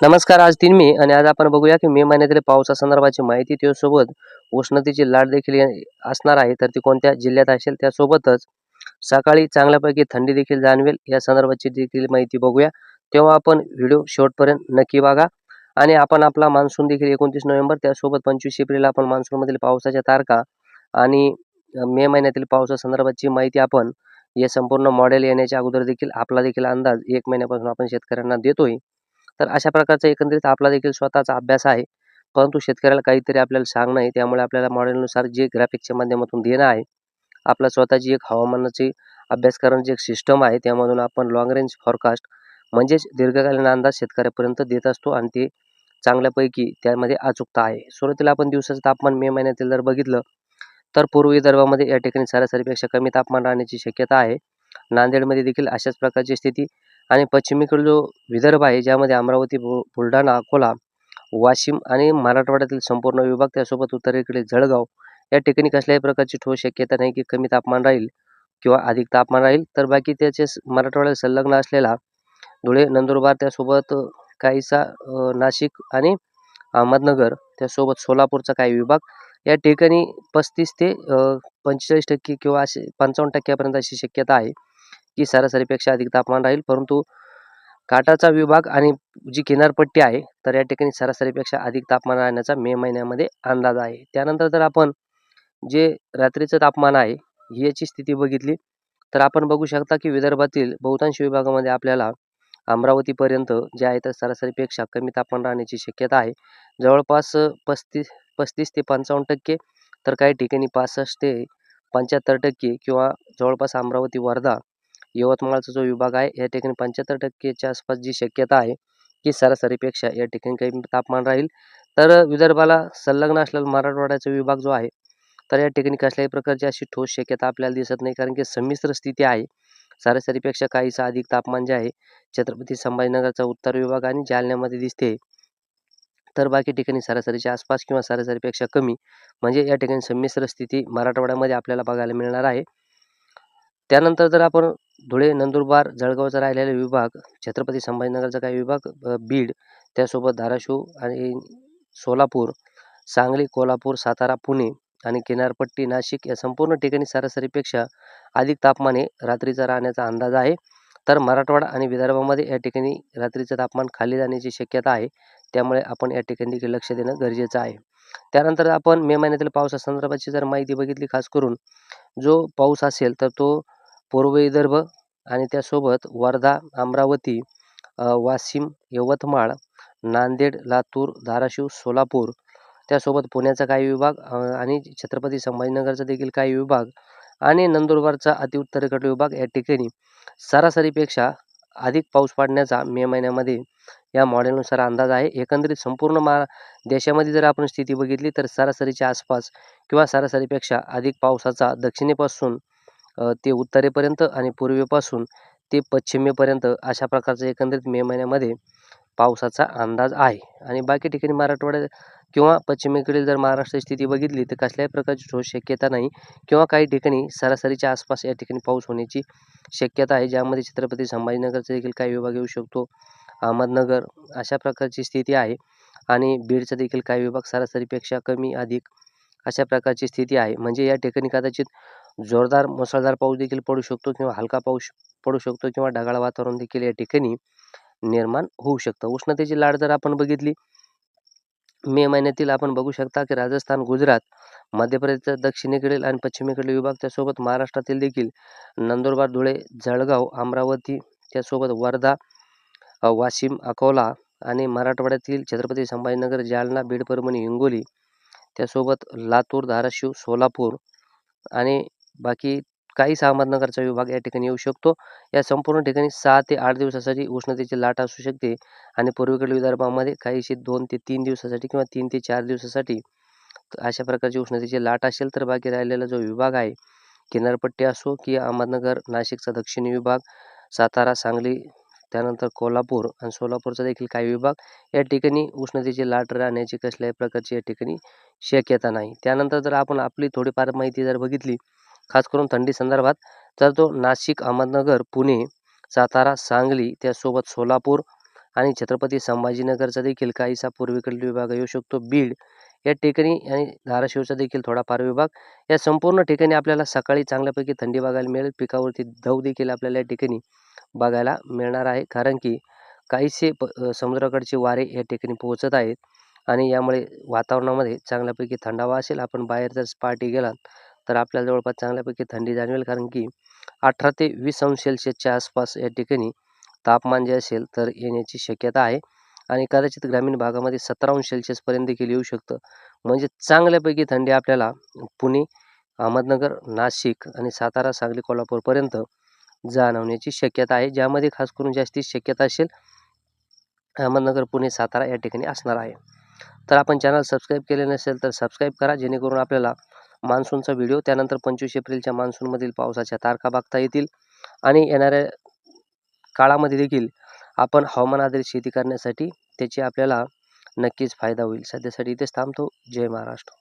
नमस्कार आज तीन मे आणि आज आपण बघूया की मे महिन्यातील पावसासंदर्भाची माहिती त्यासोबत उष्णतेची लाट देखील असणार आहे. तर ती कोणत्या जिल्ह्यात असेल त्यासोबतच सकाळी चांगल्यापैकी थंडी देखील जाणवेल. या संदर्भाची देखील माहिती बघूया. तेव्हा आपण व्हिडिओ शेवटपर्यंत नक्की बघा. आणि आपण आपला मान्सून देखील एकोणतीस नोव्हेंबर त्यासोबत पंचवीस एप्रिल आपण मान्सूनमधील पावसाच्या तारखा आणि मे महिन्यातील पावसासंदर्भाची माहिती आपण या संपूर्ण मॉडेल येण्याच्या अगोदर देखील आपला देखील अंदाज एक महिन्यापासून आपण शेतकऱ्यांना देतोय. तर अशा प्रकारचा एकंदरीत आपला देखील स्वतःचा अभ्यास आहे. परंतु शेतकऱ्याला काहीतरी आपल्याला सांगणं आहे. त्यामुळे आपल्याला मॉडेलनुसार जे ग्राफिकच्या माध्यमातून देणं आहे आपला स्वतःची एक हवामानाची अभ्यास करण्याची एक सिस्टम आहे. त्यामधून आपण लॉंग रेंज फॉरकास्ट म्हणजेच दीर्घकालीन अंदाज शेतकऱ्यापर्यंत देत असतो आणि ते चांगल्यापैकी त्यामध्ये अचूकता आहे. सुरुवातीला आपण दिवसाचं तापमान मे महिन्यातील जर बघितलं तर पूर्व विदर्भामध्ये या ठिकाणी सरासरीपेक्षा कमी तापमान राहण्याची शक्यता आहे. नांदेडमध्ये देखील अशाच प्रकारची स्थिती आणि पश्चिमेकडील जो विदर्भ आहे ज्यामध्ये अमरावती बु बुलढाणा अकोला वाशिम आणि मराठवाड्यातील संपूर्ण विभाग त्यासोबत उत्तरेकडील जळगाव या ठिकाणी कसल्याही प्रकारची ठोस शक्यता नाही की कमी तापमान राहील किंवा अधिक तापमान राहील. तर बाकी त्याचे मराठवाड्यात संलग्न असलेला धुळे नंदुरबार त्यासोबत काहीसा नाशिक आणि अहमदनगर त्यासोबत सोलापूरचा काही विभाग या ठिकाणी पस्तीस ते पंचेचाळीस टक्के किंवा असे पंचावन्न टक्क्यापर्यंत अशी शक्यता आहे. की सरासरीपेक्षा अधिक तापमान राहील. परंतु काटाचा विभाग आणि जी किनारपट्टी आहे तर या ठिकाणी सरासरीपेक्षा अधिक तापमान राहण्याचा मे महिन्यामध्ये अंदाज आहे. त्यानंतर जर आपण जे रात्रीचं तापमान आहे ही याची स्थिती बघितली तर आपण बघू शकता की विदर्भातील बहुतांश विभागामध्ये आपल्याला अमरावतीपर्यंत जे आहे तर सरासरीपेक्षा कमी तापमान राहण्याची शक्यता आहे. जवळपास पस्तीस पस्तीस ते पंचावन्न टक्के तर काही ठिकाणी पासष्ट ते पंच्याहत्तर टक्के किंवा जवळपास अमरावती वर्धा यवतमाळचा जो विभाग आहे या ठिकाणी पंच्याहत्तर टक्केच्या आसपास जी शक्यता आहे की सरासरीपेक्षा या ठिकाणी काही तापमान राहील. तर विदर्भाला संलग्न असलेला मराठवाड्याचा विभाग जो आहे तर या ठिकाणी कसल्याही प्रकारची अशी ठोस शक्यता आपल्याला दिसत नाही कारण की संमिश्र स्थिती आहे. सरासरीपेक्षा काहीसा अधिक तापमान जे आहे छत्रपती संभाजीनगरचा उत्तर विभाग आणि जालन्यामध्ये दिसते. तर बाकी ठिकाणी सरासरीच्या आसपास किंवा सरासरीपेक्षा कमी म्हणजे या ठिकाणी संमिश्र स्थिती मराठवाड्यामध्ये आपल्याला बघायला मिळणार आहे. त्यानंतर जर आपण धुळे नंदुरबार जळगावचा राहिलेला विभाग छत्रपती संभाजीनगरचा काही विभाग बीड त्यासोबत धाराशिव आणि सोलापूर सांगली कोल्हापूर सातारा पुणे आणि किनारपट्टी नाशिक या संपूर्ण ठिकाणी सरासरीपेक्षा अधिक तापमान हे रात्रीचा राहण्याचा अंदाज आहे. तर मराठवाडा आणि विदर्भामध्ये या ठिकाणी रात्रीचं तापमान खाली जाण्याची शक्यता आहे. त्यामुळे आपण या ठिकाणी देखील लक्ष देणं गरजेचं आहे. त्यानंतर आपण मे महिन्यातील पावसासंदर्भाची जर माहिती बघितली खास करून जो पाऊस असेल तर तो पूर्व विदर्भ आणि त्यासोबत वर्धा अमरावती वाशिम यवतमाळ नांदेड लातूर धाराशिव सोलापूर त्यासोबत पुण्याचा काही विभाग आणि छत्रपती संभाजीनगरचा देखील काही विभाग आणि नंदुरबारचा अतिउत्तरेकडील विभाग या ठिकाणी सरासरीपेक्षा अधिक पाऊस पडण्याचा मे महिन्यामध्ये या मॉडेलनुसार अंदाज आहे. एकंदरीत संपूर्ण मा देशामध्ये जर आपण स्थिती बघितली तर सरासरीच्या आसपास किंवा सरासरीपेक्षा अधिक पावसाचा दक्षिणेपासून ते उत्तरेपर्यंत आणि पूर्वेपासून ते पश्चिमेपर्यंत अशा प्रकारचं एकंदरीत मे महिन्यामध्ये पावसाचा अंदाज आहे. आणि बाकी ठिकाणी मराठवाड्यात किंवा पश्चिमेकडील जर महाराष्ट्राची स्थिती बघितली तर कसल्याही प्रकारची ठोस शक्यता नाही किंवा काही ठिकाणी सरासरीच्या आसपास या ठिकाणी पाऊस होण्याची शक्यता आहे ज्यामध्ये छत्रपती संभाजीनगरचा देखील काही विभाग येऊ शकतो अहमदनगर अशा प्रकारची स्थिती आहे. आणि बीडचा देखील काही विभाग सरासरीपेक्षा कमी अधिक अशा प्रकारची स्थिती आहे. म्हणजे या ठिकाणी कदाचित जोरदार मुसळधार पाऊस देखील पडू शकतो किंवा हलका पाऊस पडू शकतो किंवा ढगाळ वातावरण देखील या ठिकाणी निर्माण होऊ शकतं. उष्णतेची लाट जर आपण बघितली मे महिन्यातील आपण बघू शकता की राजस्थान गुजरात मध्य प्रदेशच्या दक्षिणेकडील आणि पश्चिमेकडील विभाग त्यासोबत महाराष्ट्रातील देखील नंदुरबार धुळे जळगाव अमरावती त्यासोबत वर्धा वाशिम अकोला आणि मराठवाड्यातील छत्रपती संभाजीनगर जालना बीड परभणी हिंगोली त्यासोबत लातूर धाराशिव सोलापूर आणि बाकी काही अहमदनगरचा विभाग या ठिकाणी येऊ शकतो. या संपूर्ण ठिकाणी सहा ते आठ दिवसासाठी उष्णतेची लाट असू शकते आणि पूर्वेकडील विदर्भामध्ये काहीशी दोन ते तीन दिवसासाठी किंवा तीन ते चार दिवसासाठी अशा प्रकारची उष्णतेची लाट असेल तर बाकी राहिलेला जो विभाग आहे किनारपट्टी असो की अहमदनगर नाशिकचा दक्षिणी विभाग सातारा सांगली त्यानंतर कोल्हापूर आणि सोलापूरचा देखील काही विभाग या ठिकाणी उष्णतेची लाट राहण्याची कसल्याही प्रकारची या ठिकाणी शक्यता नाही. त्यानंतर जर आपण आपली थोडीफार माहिती जर बघितली खास करून थंडी संदर्भात. तर तो नाशिक अहमदनगर पुणे सातारा सांगली त्यासोबत सोलापूर आणि छत्रपती संभाजीनगरचा देखील काहीसा पूर्वेकडील विभाग येऊ शकतो. बीड या ठिकाणी आणि धाराशिवचा देखील थोडाफार विभाग. या संपूर्ण ठिकाणी आपल्याला सकाळी चांगल्यापैकी थंडी बघायला मिळेल. पिकावरती धव देखील आपल्याला या ठिकाणी बघायला मिळणार आहे. कारण की काहीसे प समुद्राकडचे वारे या ठिकाणी पोहोचत आहेत आणि यामुळे वातावरणामध्ये चांगल्यापैकी थंडावा असेल. आपण बाहेर जर पार्टी गेलात तर आपल्याला जवळपास चांगल्यापैकी थंडी जाणवेल कारण की अठरा ते वीस अंश सेल्सिअसच्या आसपास या ठिकाणी तापमान जे असेल तर येण्याची शक्यता आहे. आणि कदाचित ग्रामीण भागामध्ये सतरा अंश सेल्सिअसपर्यंत देखील येऊ शकतं. म्हणजे चांगल्यापैकी थंडी आपल्याला पुणे अहमदनगर नाशिक आणि सातारा सांगली कोल्हापूरपर्यंत जाणवण्याची शक्यता आहे. ज्यामध्ये खास करून जास्तीत शक्यता असेल अहमदनगर पुणे सातारा या ठिकाणी असणार आहे. तर आपण चॅनल सबस्क्राईब केले नसेल तर सबस्क्राईब करा जेणेकरून आपल्याला मान्सूनचा व्हिडिओ त्यानंतर पंचवीस एप्रिलच्या मान्सूनमधील पावसाच्या तारखा बघता येतील आणि येणाऱ्या काळामध्ये देखील आपण हवामान आधारित शेती करण्यासाठी त्याची आपल्याला नक्कीच फायदा होईल. सध्यासाठी इथेच थांबतो. जय महाराष्ट्र.